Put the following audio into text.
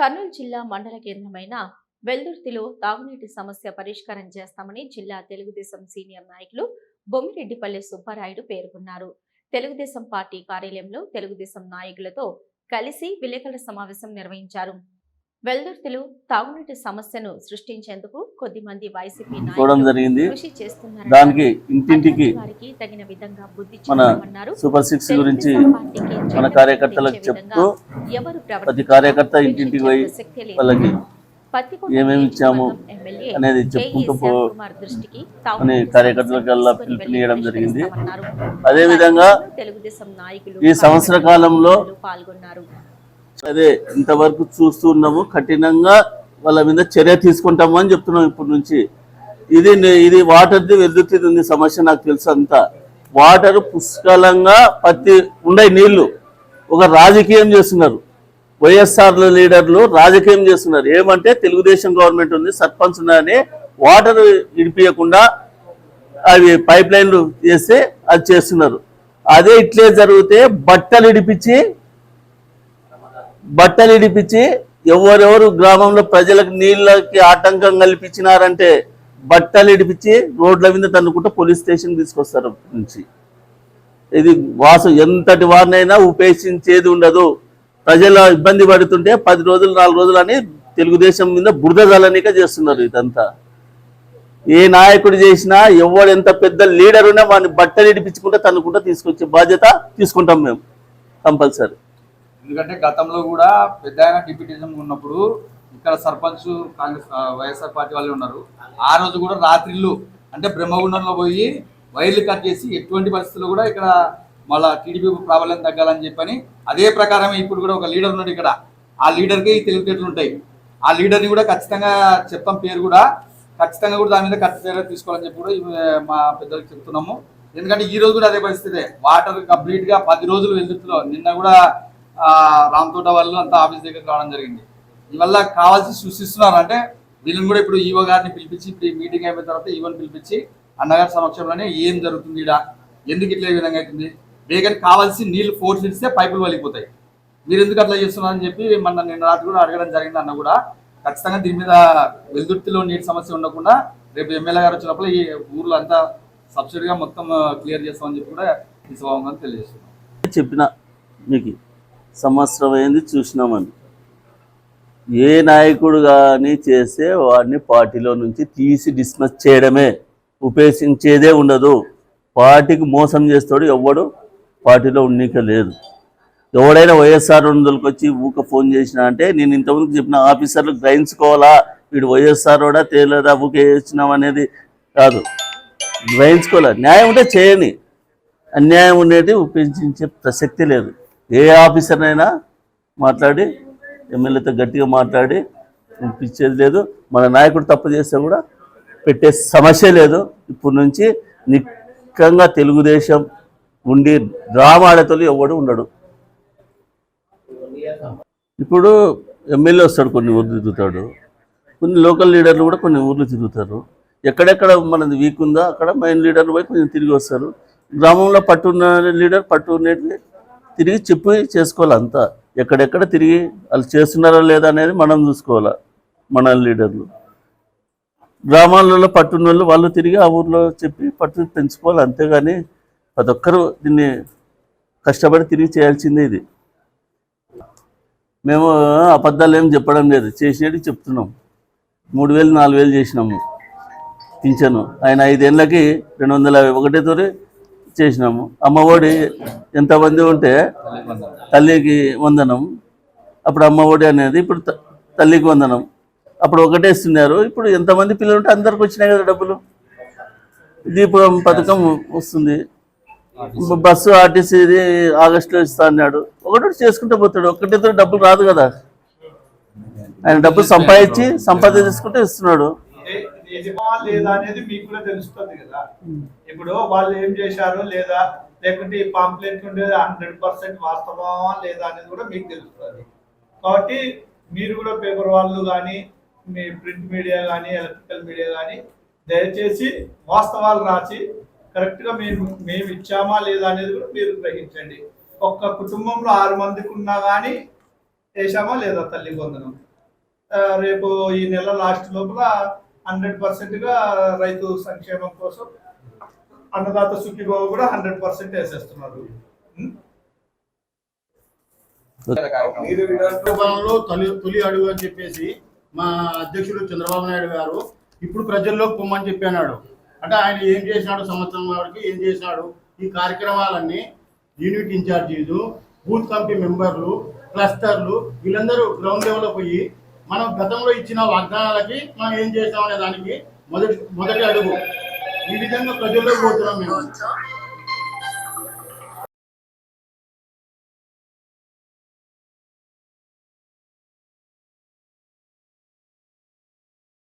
కర్నూలు జిల్లా మండల కేంద్రమైన వెల్దుర్తిలో తాగునీటి సమస్య పరిష్కారం చేస్తామని జిల్లా తెలుగుదేశం సీనియర్ నాయకులు బొమ్మిరెడ్డిపల్లి సుబ్బారాయుడు పేర్కొన్నారు. తెలుగుదేశం పార్టీ కార్యాలయంలో తెలుగుదేశం నాయకులతో కలిసి విలేకరుల సమావేశం నిర్వహించారు. వెల్దుర్తిలో తాగునీటి సమస్యను సృష్టించేందుకు కొద్దిమంది వైసీపీ చూడడం నాయకులు జరిగింది కృషి చేస్తున్నారన్నారు. దానికి ఇంటింటికి వారికి తగిన విధంగా బుద్ధి మన చెప్పమన్నారు. సూపర్ సిక్స్ గురించి మన కార్యకర్తలకు చెప్తూ ఎవరు ప్రతి కార్యకర్త ఇంటింటికి పోయి. వాళ్ళకి ఏమేమి ఇచ్చాము అనేది చెప్పుకుంటూ పో దృష్టికి అని కార్యకర్తలకల్లా పిలుపునియడం జరిగింది. అదేవిధంగా కార్యక్రమంలో తెలుగుదేశం నాయకులు ఈ సంవత్సర కాలంలో పాల్గొన్నారు అదే ఇంతవరకు చూస్తున్నాము కఠినంగా వాళ్ళ మీద చర్య తీసుకుంటాము అని చెప్తున్నాం ఇప్పటి నుంచి. ఇది ఇది వాటర్ది వెల్లుతుంది ఉంది సమస్య నాకు తెలుసు అంతా. వాటర్ పుష్కలంగా పత్తి ఉండే నీళ్ళు. ఒక రాజకీయం చేస్తున్నారు. వైఎస్ఆర్ లీడర్లు రాజకీయం చేస్తున్నారు. ఏమంటే తెలుగుదేశం గవర్నమెంట్ ఉంది సర్పంచ్ ఉన్నారని వాటర్ ఇడిపియకుండా అవి పైప్ లైన్లు చేస్తే అది చేస్తున్నారు. అదే ఇట్లే జరిగితే బట్టలు ఇడిపించి బట్టలు ఇడిపించి ఎవరెవరు గ్రామంలో ప్రజలకు నీళ్ళకి ఆటంకం కల్పించినారంటే బట్టలు ఇడిపించి రోడ్ల మీద తన్నుకుంటూ పోలీస్ స్టేషన్ తీసుకొస్తారు నుంచి. ఇది వాసు ఎంతటి వారినైనా ఉపేక్షించేది ఉండదు. ప్రజల ఇబ్బంది పడుతుంటే పది రోజులు నాలుగు రోజులు అని తెలుగుదేశం మీద బురద జల్లనిక చేస్తున్నారు ఇదంతా. ఏ నాయకుడు చేసినా ఎవడు ఎంత పెద్ద లీడర్ ఉన్నా వాడిని బట్టలు ఇడిపించుకుంటే తన్నుకుంటూ తీసుకొచ్చే బాధ్యత తీసుకుంటాం మేము. కంపల్సరీ. ఎందుకంటే గతంలో కూడా పెద్ద ఆయన ఉన్నప్పుడు ఇక్కడ సర్పంచ్ కాంగ్రెస్ వైఎస్ఆర్ పార్టీ వాళ్ళు ఉన్నారు. ఆ రోజు కూడా రాత్రిళ్ళు అంటే బ్రహ్మగుండంలో పోయి వైర్లు కట్ చేసి ఎటువంటి పరిస్థితుల్లో కూడా ఇక్కడ మళ్ళా టీడీపీ ప్రాబల్యం తగ్గాలని చెప్పని అదే ప్రకారం ఇప్పుడు కూడా ఒక లీడర్ ఉన్నాడు ఇక్కడ. ఆ లీడర్కి ఈ తెలివితేటలు ఉంటాయి. ఆ లీడర్ని కూడా ఖచ్చితంగా చెప్తాం పేరు కూడా. ఖచ్చితంగా కూడా దాని మీద ఖర్చు చర్య తీసుకోవాలని చెప్పి కూడా ఇవి మా పెద్దలకు చెప్తున్నాము. ఎందుకంటే ఈ రోజు కూడా అదే పరిస్థితి. వాటర్ కంప్లీట్గా పది రోజులు వెళ్తులో నిన్న కూడా ఆ, రామ్ తోట వాళ్ళు అంతా ఆఫీస్ దగ్గర రావడం జరిగింది. ఇవల్ల కావాల్సి సృష్టిస్తున్నారు. అంటే వీళ్ళని కూడా ఇప్పుడు ఈవో గారిని పిలిపించి ఇప్పుడు మీటింగ్ అయిపోయిన తర్వాత ఈవోని పిలిపించి అన్నగారి సమక్షంలోనే ఏం జరుగుతుంది ఇక్కడ ఎందుకు ఇట్లా విధంగా అవుతుంది? వేగన్ కావాల్సి నీళ్ళు ఫోర్స్ ఇస్తే పైపులు వలిగిపోతాయి. మీరు ఎందుకు అట్లా చేస్తున్నారని చెప్పి మన నిన్న రాత్రి కూడా అడగడం జరిగింది అన్న కూడా. ఖచ్చితంగా దీని మీద వెలుదుర్తిలో నీటి సమస్య ఉండకుండా రేపు ఎమ్మెల్యే గారు వచ్చినప్పుడు ఈ ఊర్లో అంతా సబ్సిడీగా మొత్తం క్లియర్ చేస్తామని చెప్పి కూడా ఈ సభాముఖంగా తెలియజేస్తున్నాం. చెప్పిన మీకు సంవత్సరం అయింది చూసినామని ఏ నాయకుడు కానీ చేస్తే వాడిని పార్టీలో నుంచి తీసి డిస్మస్ చేయడమే. ఉపేక్షించేదే ఉండదు. పార్టీకి మోసం చేస్తాడు ఎవడు? పార్టీలో ఉండక లేదు. ఎవడైనా వైఎస్ఆర్ వందలకు వచ్చి ఊక ఫోన్ చేసినా అంటే నేను ఇంతకుముందు చెప్పిన ఆఫీసర్లు గ్రహించుకోవాలా? వీడు వైఎస్ఆర్ కూడా తేలేదా? ఊకే వేసినాం అనేది కాదు. గ్రహించుకోవాలా? న్యాయం ఉంటే చేయని అన్యాయం ఉండేది ఉపేక్షించే ప్రసక్తి లేదు. ఏ ఆఫీసర్నైనా మాట్లాడి ఎమ్మెల్యేతో గట్టిగా మాట్లాడి పంపించేది లేదు. మన నాయకుడు తప్పు చేస్తే కూడా పెట్టే సమస్య లేదు. ఇప్పటి నుంచి నిక్కంగా తెలుగుదేశం ఉండి డ్రామాడతలు ఎవడు ఉండడు. ఇప్పుడు ఎమ్మెల్యే వస్తాడు కొన్ని ఊర్లు తిరుగుతాడు. కొన్ని లోకల్ లీడర్లు కూడా కొన్ని ఊర్లు తిరుగుతారు. ఎక్కడెక్కడ మనది వీక్ ఉందో అక్కడ మెయిన్ లీడర్లు పోయి కొంచెం తిరిగి వస్తారు. గ్రామంలో పట్టున్న లీడర్ పట్టు ఉండేటివి తిరిగి చెప్పి చేసుకోవాలి అంతా. ఎక్కడెక్కడ తిరిగి వాళ్ళు చేస్తున్నారా లేదా అనేది మనం చూసుకోవాలి మన లీడర్లు. గ్రామాలలో పట్టున్న వాళ్ళు వాళ్ళు తిరిగి ఆ ఊర్లో చెప్పి పట్టు పెంచుకోవాలి అంతేగాని ప్రతి ఒక్కరూ దీన్ని కష్టపడి తిరిగి చేయాల్సిందే ఇది. మేము అబద్ధాలు ఏం చెప్పడం లేదు చేసేది చెప్తున్నాం. మూడు వేలు నాలుగు వేలు చేసినాము పింఛను. ఆయన ఐదేళ్ళకి రెండు వందల ఒకటే తోరి చేసినాము. అమ్మఒడి ఎంతమంది ఉంటే తల్లికి వందనం. అప్పుడు అమ్మఒడి అనేది ఇప్పుడు తల్లికి వందనం. అప్పుడు ఒకటేస్తున్నారు ఇప్పుడు ఎంతమంది పిల్లలు ఉంటే అందరికి వచ్చినాయి కదా డబ్బులు. దీపం పథకం వస్తుంది. బస్సు ఆర్టీసీది ఆగస్టులో ఇస్తా అన్నాడు. ఒకటి చేసుకుంటే పోతాడు. ఒకటితో డబ్బులు రాదు కదా. ఆయన డబ్బులు సంపాదించి సంపాదించుకుంటే ఇస్తున్నాడు. నిజమా లేదా అనేది మీకు కూడా తెలుస్తుంది కదా. ఇప్పుడు వాళ్ళు ఏం చేశారు లేదా లేకుంటే ఈ పాంప్లెట్ ఉండేది హండ్రెడ్ పర్సెంట్ వాస్తవమా లేదా అనేది కూడా మీకు తెలుస్తుంది. కాబట్టి మీరు కూడా పేపర్ వాళ్ళు కానీ మీ ప్రింట్ మీడియా కానీ ఎలక్ట్రికల్ మీడియా కానీ దయచేసి వాస్తవాలు రాసి కరెక్ట్గా మేము మేము ఇచ్చామా లేదా అనేది కూడా మీరు గ్రహించండి. ఒక్క కుటుంబంలో ఆరు మందికి ఉన్నా కానీ వేసామా లేదా తల్లి వందనం? ఆ, రేపు ఈ నెల లాస్ట్ లోపల హండ్రెడ్ పర్సెంట్గా రైతు సంక్షేమం కోసం అన్నదాత సుఖీభావ కూడా హండ్రెడ్ పర్సెంట్ వేసేస్తున్నారు. తొలి తొలి అడుగు అని చెప్పేసి మా అధ్యక్షుడు చంద్రబాబు నాయుడు గారు ఇప్పుడు ప్రజల్లో పొమ్మని చెప్పి అన్నాడు. అంటే ఆయన ఏం చేసినాడు సంవత్సరం వాడికి ఏం చేసినాడు? ఈ కార్యక్రమాలన్నీ యూనిట్ ఇన్ఛార్జీలు బూత్ కమిటీ మెంబర్లు క్లస్టర్లు వీళ్ళందరూ గ్రౌండ్ లెవెల్లో పోయి మనం గతంలో ఇచ్చిన వాగ్దానాలకి మనం ఏం చేస్తామనే దానికి మొదటి మొదటి అడుగు. ఈ విధంగా ప్రజల్లో పోతున్నాం మేము.